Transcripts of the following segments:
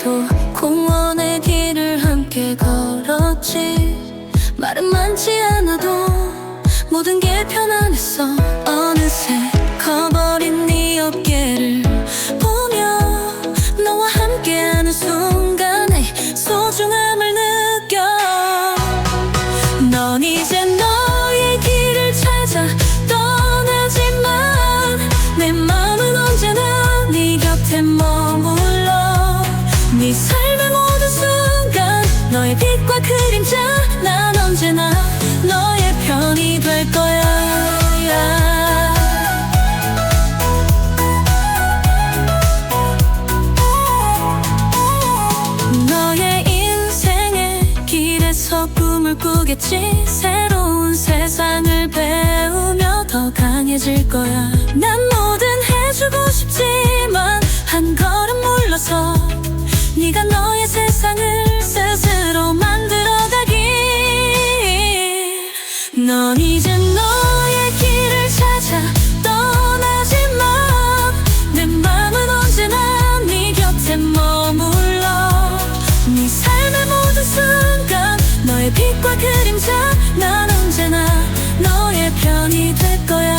때도 공원의 길을 함께 걸었지. 말은 많지 않아도 모든 게 편안했어. 어느새 네 삶의 모든 순간 너의 빛과 그림자 난 언제나 너의 편이 될 거야. 너의 인생의 길에서 꿈을 꾸겠지. 새로운 세상을 배 넌 이제 너의 길을 찾아 떠나지 마. 내 마음은 언제나 네 곁에 머물러. 네 삶의 모든 순간 너의 빛과 그림자 난 언제나 너의 편이 될 거야.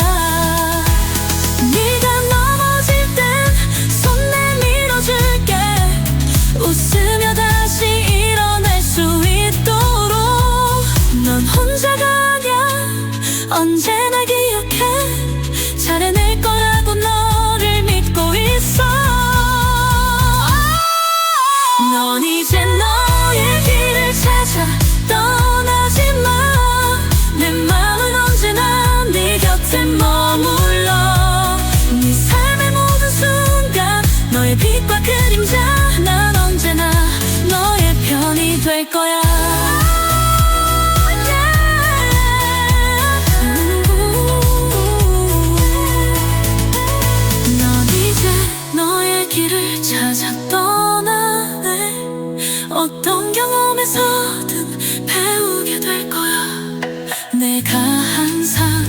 빛과 그림자. 난 언제나 너의 편이 될 거야. 넌 이제 너의 길을 찾아 떠나네. 어떤 경험에서든 배우게 될 거야. 내가 항상